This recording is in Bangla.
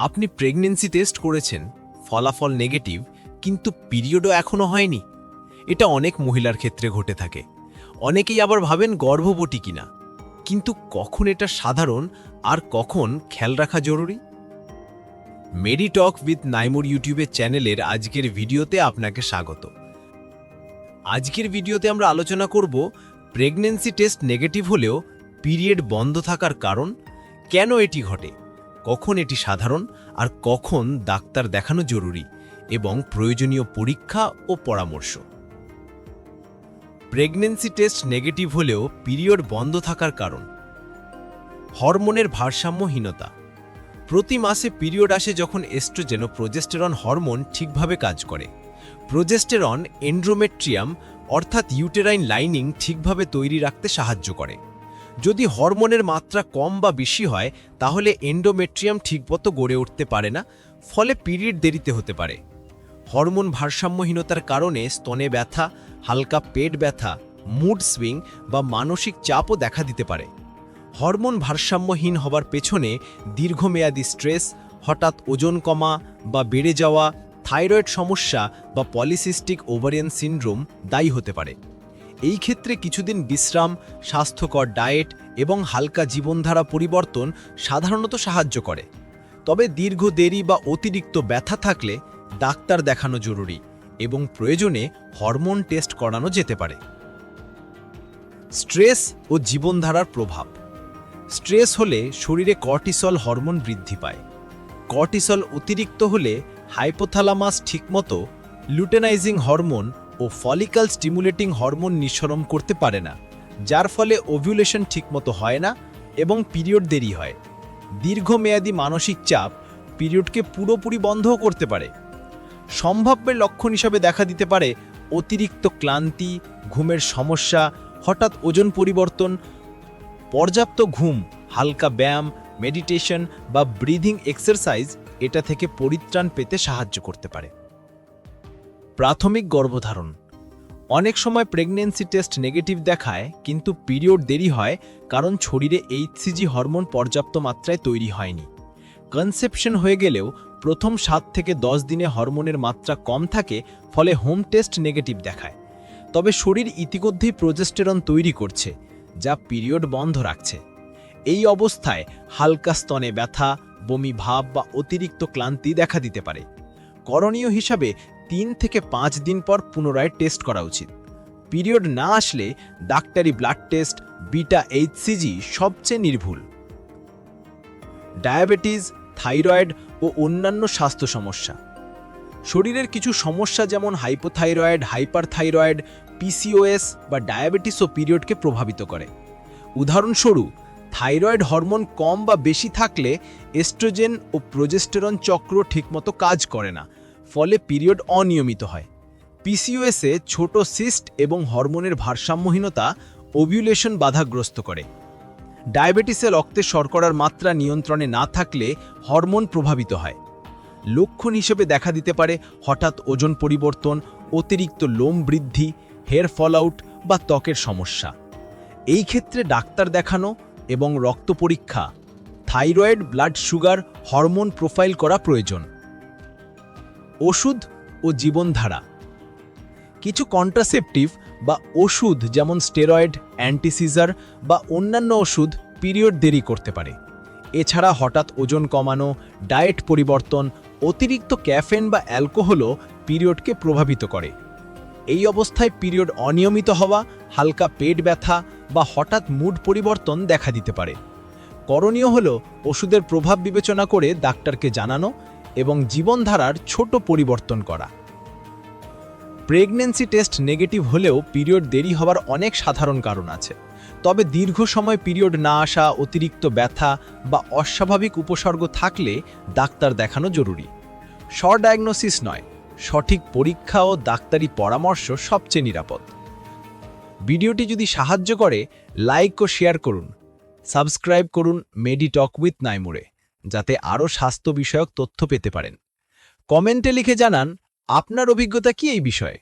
আপনি প্রেগনেন্সি টেস্ট করেছেন, ফলাফল নেগেটিভ কিন্তু পিরিয়ডও এখনও হয়নি। এটা অনেক মহিলার ক্ষেত্রে ঘটে থাকে। অনেকেই আবার ভাবেন গর্ভবতী কিনা। কিন্তু কখন এটা সাধারণ আর কখন খেয়াল রাখা জরুরি? মেডি টক উইথ নাইমুর ইউটিউবের চ্যানেলের আজকের ভিডিওতে আপনাকে স্বাগত। আজকের ভিডিওতে আমরা আলোচনা করব প্রেগনেন্সি টেস্ট নেগেটিভ হলেও পিরিয়ড বন্ধ থাকার কারণ, কেন এটি ঘটে? কখন এটি সাধারণ আর কখন ডাক্তার দেখানো জরুরি এবং প্রয়োজনীয় পরীক্ষা ও পরামর্শ। প্রেগনেন্সি টেস্ট নেগেটিভ হলেও পিরিয়ড বন্ধ থাকার কারণ। হরমোনের ভারসাম্যহীনতা। প্রতি মাসে পিরিয়ড আসে যখন এস্ট্রোজেন ও প্রোজেস্টেরন হরমোন ঠিকভাবে কাজ করে। প্রোজেস্টেরন এন্ড্রোমেট্রিয়াম অর্থাৎ ইউটেরাইন লাইনিং ঠিকভাবে তৈরি রাখতে সাহায্য করে। যদি হরমোনের মাত্রা কম বা বেশি হয়, তাহলে এন্ডোমেট্রিয়াম ঠিকমতো গড়ে উঠতে পারে না, ফলে পিরিয়ড দেরিতে হতে পারে। হরমোন ভারসাম্যহীনতার কারণে স্তনে ব্যথা, হালকা পেট ব্যথা মুড সুইং বা মানসিক চাপও দেখা দিতে পারে। হরমোন ভারসাম্যহীন হবার পেছনে দীর্ঘমেয়াদী স্ট্রেস, হঠাৎ ওজন কমা বা বেড়ে যাওয়া, থাইরয়েড সমস্যা বা পলিসিস্টিক ওভারিয়ান সিন্ড্রোম দায়ী হতে পারে। এই ক্ষেত্রে কিছুদিন বিশ্রাম, স্বাস্থ্যকর ডায়েট এবং হালকা জীবনধারা পরিবর্তন সাধারণত সাহায্য করে। তবে দীর্ঘ দেরি বা অতিরিক্ত ব্যথা থাকলে ডাক্তার দেখানো জরুরি এবং প্রয়োজনে হরমোন টেস্ট করানো যেতে পারে। স্ট্রেস ও জীবনধারার প্রভাব। স্ট্রেস হলে শরীরে কর্টিসল হরমোন বৃদ্ধি পায়। কর্টিসল অতিরিক্ত হলে হাইপোথ্যালামাস ঠিকমতো লুটেনাইজিং হরমোন ও ফলিকাল স্টিমুলেটিং হরমোন নিঃসরণ করতে পারে না, যার ফলে ওভিউলেশন ঠিকমতো হয় না এবং পিরিয়ড দেরি হয়। দীর্ঘমেয়াদী মানসিক চাপ পিরিয়ডকে পুরোপুরি বন্ধও করতে পারে। সম্ভাব্য লক্ষণ হিসাবে দেখা দিতে পারে অতিরিক্ত ক্লান্তি, ঘুমের সমস্যা, হঠাৎ ওজন পরিবর্তন, পর্যাপ্ত ঘুম, হালকা ব্যায়াম, মেডিটেশন বা ব্রিদিং এক্সারসাইজ এটা থেকে পরিত্রাণ পেতে সাহায্য করতে পারে। প্রাথমিক গর্ভধারণ। অনেক সময় প্রেগনেন্সি টেস্ট নেগেটিভ দেখায়, কিন্তু পিরিয়ড দেরি হয় কারণ শরীরে এইচসিজি হরমোন পর্যাপ্ত মাত্রায় তৈরি হয়নি। কনসেপশন হয়ে গেলেও প্রথম সাত থেকে দশ দিনে হরমোনের মাত্রা কম থাকে, ফলে হোম টেস্ট নেগেটিভ দেখায়। তবে শরীর ইতিমধ্যেই প্রোজেস্টেরন তৈরি করছে, যা পিরিয়ড বন্ধ রাখছে। এই অবস্থায় হালকা স্তনে ব্যথা, বমি ভাব বা অতিরিক্ত ক্লান্তি দেখা দিতে পারে। করণীয় হিসাবে তিন থেকে পাঁচ দিন পর পুনরায় টেস্ট করা উচিত। পিরিয়ড না আসলে ডাক্তারি ব্লাড টেস্ট বিটা এইচসিজি সবচেয়ে নির্ভুল। ডায়াবেটিস থাইরয়েড ও অন্যান্য স্বাস্থ্য সমস্যা। শরীরের কিছু সমস্যা যেমন হাইপোথাইরয়েড হাইপারথাইরয়েড পিসিওএস বা ডায়াবেটিস ও পিরিয়ডকে প্রভাবিত করে। উদাহরণস্বরূপ থাইরয়েড হরমোন কম বা বেশি থাকলে এস্ট্রোজেন ও প্রোজেস্টেরন চক্র ঠিকমতো কাজ করে না। ফলে পিরিয়ড অনিয়মিত হয়। পিসিওএসে ছোট সিস্ট এবং হরমোনের ভারসাম্যহীনতা ওভিউলেশন বাধাগ্রস্ত করে। ডায়াবেটিসে রক্তে শর্করার মাত্রা নিয়ন্ত্রণে না থাকলে হরমোন প্রভাবিত হয়। লক্ষণ হিসেবে দেখা দিতে পারে হঠাৎ ওজন পরিবর্তন, অতিরিক্ত লোম বৃদ্ধি, হেয়ার ফল আউট বা ত্বকের সমস্যা। এই ক্ষেত্রে ডাক্তার দেখানো এবং রক্ত পরীক্ষা, thyroid, blood sugar, hormone profile করা প্রয়োজন। ওষুধ ও জীবনধারা। কিছু কন্ট্রাসেপটিভ বা ওষুধ যেমন স্টেরয়েড, অ্যান্টিসিজার বা অন্যান্য ওষুধ পিরিয়ড দেরি করতে পারে। এছাড়া হঠাৎ ওজন কমানো, ডায়েট পরিবর্তন, অতিরিক্ত ক্যাফেন বা অ্যালকোহলও পিরিয়ডকে প্রভাবিত করে। এই অবস্থায় পিরিয়ড অনিয়মিত হওয়া, হালকা পেট ব্যথা বা হঠাৎ মুড পরিবর্তন দেখা দিতে পারে। করণীয় হল ওষুধের প্রভাব বিবেচনা করে ডাক্তারকে জানানো এবং জীবনধারার ছোট পরিবর্তন করা। প্রেগন্যান্সি টেস্ট নেগেটিভ হলেও পিরিয়ড দেরি হওয়ার অনেক সাধারণ কারণ আছে। তবে দীর্ঘ সময় পিরিয়ড না আসা, অতিরিক্ত ব্যথা বা অস্বাভাবিক উপসর্গ থাকলে ডাক্তার দেখানো জরুরি। ডায়াগনোসিস নয়, সঠিক পরীক্ষা ও ডাক্তারি পরামর্শ সবচেয়ে নিরাপদ। ভিডিওটি যদি সাহায্য করে, লাইক ও শেয়ার করুন। সাবস্ক্রাইব করুন মেডিটক উইথ নাইমুরে। যাতে আরও স্বাস্থ্য বিষয়ক তথ্য পেতে পারেন। কমেন্টে লিখে জানান, আপনার অভিজ্ঞতা কি এই বিষয়ে?